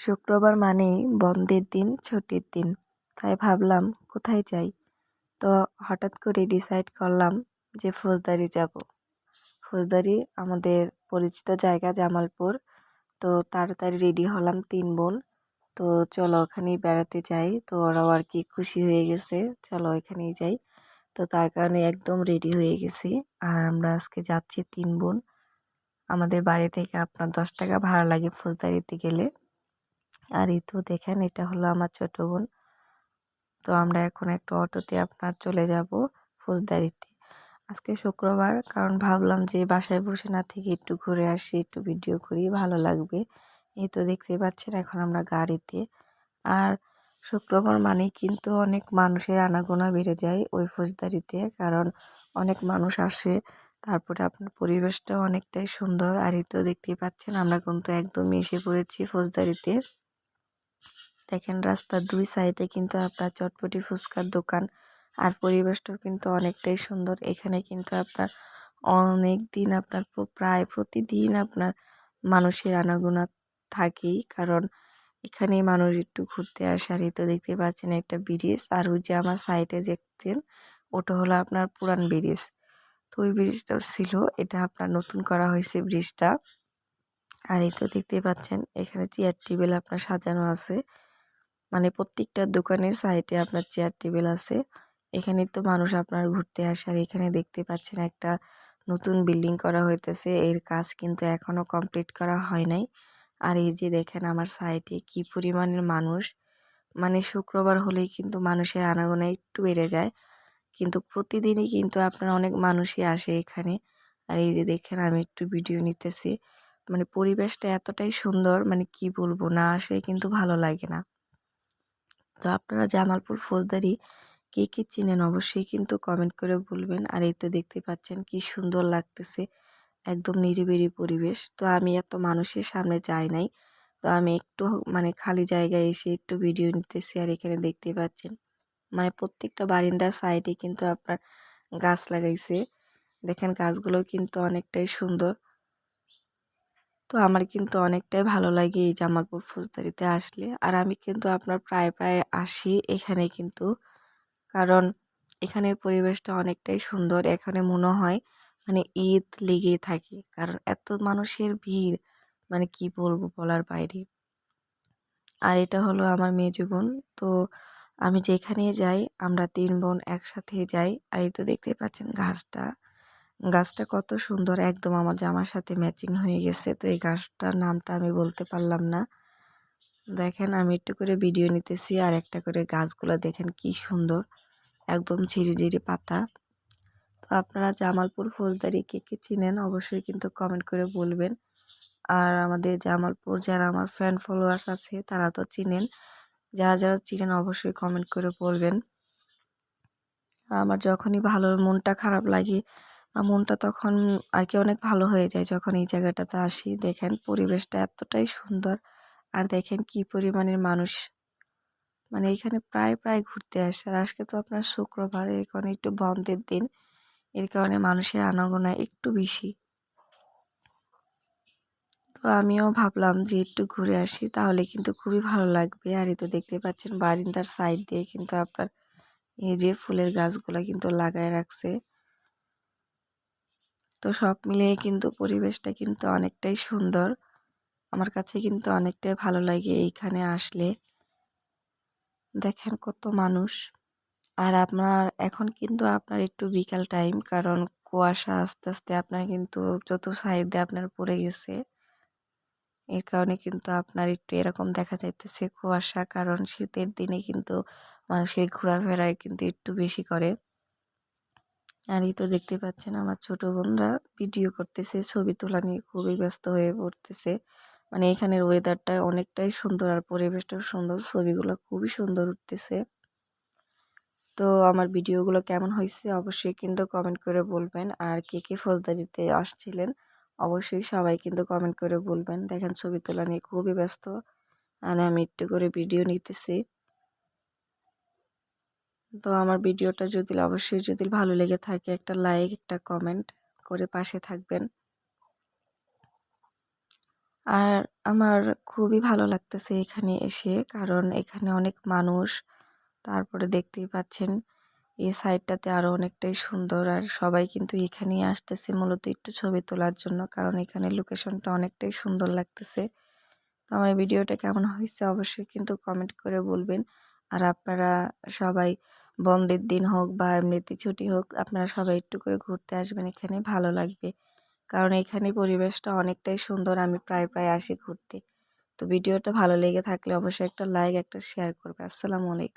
শুক্রবার মানেই বন্ধের দিন, ছুটির দিন। তাই ভাবলাম, কোথায় যাই? তো হঠাৎ করে ডিসাইড করলাম যে ফৌজদারি যাব। ফৌজদারি আমাদের পরিচিত জায়গা জামালপুর। তো তাড়াতাড়ি রেডি হলাম তিন বোন। তো চলো ওখানেই বেড়াতে যাই। তো ওরাও আর কি খুশি হয়ে গেছে। চলো ওইখানেই যাই। তো তার কারণে একদম রেডি হয়ে গেছি। আর আমরা আজকে যাচ্ছি তিন বোন। আমাদের বাড়ি থেকে আপনার দশ টাকা ভাড়া লাগে ফৌজদারিতে গেলে। আর এই তো দেখেন, এটা হলো আমার ছোট বোন। তো আমরা এখন একটা অটোতে আপনার চলে যাব ফৌজদারিতে। আজকে শুক্রবার, কারণ ভাবলাম যে বাসায় বসে না থেকে একটু ঘুরে আসি, একটু ভিডিও করি, ভালো লাগবে। এই তো দেখতে পাচ্ছেন এখন আমরা গাড়িতে। আর শুক্রবার মানেই কিন্তু অনেক মানুষের আনাগোনা বেড়ে যায় ওই ফৌজদারিতে, কারণ অনেক মানুষ আসে, তারপরে আপনার পরিবেশটা অনেকটাই সুন্দর। আর এই তো দেখতেই পাচ্ছেন, আমরা কিন্তু একদমই এসে পড়েছি ফৌজদারিতে। দেখেন, রাস্তার দুই সাইডে কিন্তু আপনার চটপটি ফুচকার দোকান আর পরিবেশটাও কিন্তু অনেকটাই সুন্দর। এখানে কিন্তু আপনার অনেক দিন আপনার প্রায় প্রতিদিন আপনার মানুষের আনাগোনা থাকেই। কারণ এখানে মানুষ একটু ঘুরতে আসে আর তো দেখতে পাচ্ছেন একটা ব্রিজ আর ওই যে আমার সাইডে দেখছেন, ওটা হলো আপনার পুরান ব্রিজ। তো ওই ব্রিজটাও ছিল, এটা আপনার নতুন করা হয়েছে ব্রিজটা। আর এই তো দেখতে পাচ্ছেন, এখানে চেয়ার টেবিল আপনার সাজানো আছে। মানে প্রত্যেকটা দোকানের সাইডে আপনার চেয়ার টেবিল আছে। এখানে তো মানুষ আপনার ঘুরতে আসে আর এখানে দেখতে পাচ্ছেন একটা নতুন বিল্ডিং করা হইতেছে। এর কাজ কিন্তু এখনও কমপ্লিট করা হয় নাই। আর এই যে দেখেন আমার সাইডে কি পরিমাণের মানুষ। মানে শুক্রবার হলেই কিন্তু মানুষের আনাগোনা একটু বেড়ে যায়। কিন্তু প্রতিদিনই কিন্তু আপনার অনেক মানুষই আসে এখানে। আর এই যে দেখেন আমি একটু ভিডিও নিতেছি। মানে পরিবেশটা এতটাই সুন্দর মানে কি বলব না, আসলে কিন্তু ভালো লাগে না। তো আপনারা জামালপুর ফৌজদারি কে কে চিনেন অবশ্যই কিন্তু কমেন্ট করে বলবেন। আর এই তো দেখতে পাচ্ছেন কি সুন্দর লাগতেছে, একদম নিরিবিলি পরিবেশ। তো আমি এত মানুষের সামনে যাই নাই, তো আমি একটু মানে খালি জায়গায় এসে একটু ভিডিও নিতেছি আর এখানে দেখতে পাচ্ছেন মানে প্রত্যেকটা বারিন্দার সাইডে কিন্তু আপনার গাছ লাগাইছে। দেখেন গাছগুলো কিন্তু অনেকটাই সুন্দর। তো আমার কিন্তু অনেকটাই ভালো লাগে এই জামালপুর ফুলদারিতে আসলে। আর আমি কিন্তু আপনার প্রায় প্রায় আসি এখানে কিন্তু। কারণ এখানের পরিবেশটা অনেকটাই সুন্দর, এখানে মনে হয় মানে ঈদ লেগেই থাকে। কারণ এত মানুষের ভিড় মানে কি বলব বলার বাইরে। আর এটা হলো আমার মেয়ে জীবন তো আমি যেখানে যাই, আমরা তিন বোন একসাথে যাই। আর এই তো দেখতে পাচ্ছেন গাছটা। গাছটা কত সুন্দর, একদম আমার জামার সাথে ম্যাচিং হয়ে গেছে। তো এই গাছটার নামটা আমি বলতে পারলাম না। দেখেন, আমি একটু করে ভিডিও নিতেছি আর একটা করে গাছগুলো দেখেন কি সুন্দর, একদম ঝিরি ঝিরি পাতা। তো আপনারা জামালপুর ফৌজদারি কে কে চিনেন অবশ্যই কিন্তু কমেন্ট করে বলবেন। আর আমাদের জামালপুর যারা আমার ফ্যান ফলোয়ার্স আছে, তারা তো চিনেন। যারা যারা চিনেন অবশ্যই কমেন্ট করে বলবেন। আমার যখনই ভালো মনটা খারাপ লাগে মনটা তখন আর কি অনেক ভালো হয়ে যায় যখন এই জায়গাটাতে আসি। দেখেন পরিবেশটা এতটাই সুন্দর আর দেখেন কি পরিমাণের মানুষ। মানে এখানে প্রায় প্রায় ঘুরতে আসে। আর আজকে তো আপনার শুক্রবার এখানে একটু বন্ধের দিন। এর কারণে মানুষের আনাগোনা একটু বেশি। তো আমিও ভাবলাম যে একটু ঘুরে আসি, তাহলে কিন্তু খুবই ভালো লাগবে। আর এই তো দেখতে পাচ্ছেন বারিন্দার সাইড দিয়ে কিন্তু আপনার এই যে ফুলের গাছগুলো কিন্তু লাগায় রাখছে। তো সব মিলিয়ে কিন্তু পরিবেশটা কিন্তু অনেকটাই সুন্দর। আমার কাছে কিন্তু অনেকটাই ভালো লাগে এইখানে আসলে। দেখেন কত মানুষ। আর আপনার, এখন কিন্তু আপনার একটু বিকাল টাইম, কারণ কুয়াশা আস্তে আস্তে আপনার কিন্তু যত সাইডে আপনার পড়ে গেছে, এর কারণে কিন্তু আপনার একটু এরকম দেখা যাইতেছে কুয়াশা, কারণ শীতের দিনে কিন্তু মানুষের ঘোরাফেরায় কিন্তু একটু বেশি করে। আর এই তো দেখতে পাচ্ছেন আমার ছোট বোনরা ভিডিও করতেছে, ছবি তোলা নিয়ে খুবই ব্যস্ত হয়ে পড়তেছে। মানে এখানের ওয়েদারটা অনেকটাই সুন্দর আর পরিবেশটাও সুন্দর, ছবিগুলো খুবই সুন্দর উঠতেছে। তো আমার ভিডিওগুলো কেমন হয়েছে অবশ্যই কিন্তু কমেন্ট করে বলবেন। আর কে কে ফৌজদারিতে আসছিলেন অবশ্যই সবাই কিন্তু কমেন্ট করে বলবেন। দেখেন ছবি তোলা নিয়ে খুবই ব্যস্ত, আর আমি একটু করে ভিডিও নিতেছি। তো আমার ভিডিওটা যদি, অবশ্যই যদি ভালো লেগে থাকে, একটা লাইক একটা কমেন্ট করে পাশে থাকবেন। আর আমার খুবই ভালো লাগতেছে এখানে এসে, কারণ এখানে অনেক মানুষ, তারপরে দেখতেই পাচ্ছেন, এই সাইডটাতে আরও অনেকটাই সুন্দর। আর সবাই কিন্তু এখানেই আসতেছে, মূলত একটু ছবি তোলার জন্য, কারণ এখানে লোকেশনটা অনেকটাই সুন্দর লাগতেছে। তো আমার ভিডিওটা কেমন হয়েছে, অবশ্যই কিন্তু কমেন্ট করে বলবেন। আর আপনারা সবাই বন্ধের দিন হোক বা এমনিতে ছুটি হোক, আপনারা সবাই একটু করে ঘুরতে আসবেন, এখানে ভালো লাগবে। কারণ এখানে পরিবেশটা অনেকটাই সুন্দর, আমি প্রায় প্রায় আসি ঘুরতে। তো ভিডিওটা ভালো লেগে থাকলে অবশ্যই একটা লাইক একটা শেয়ার করবে। আসসালামু আলাইকুম।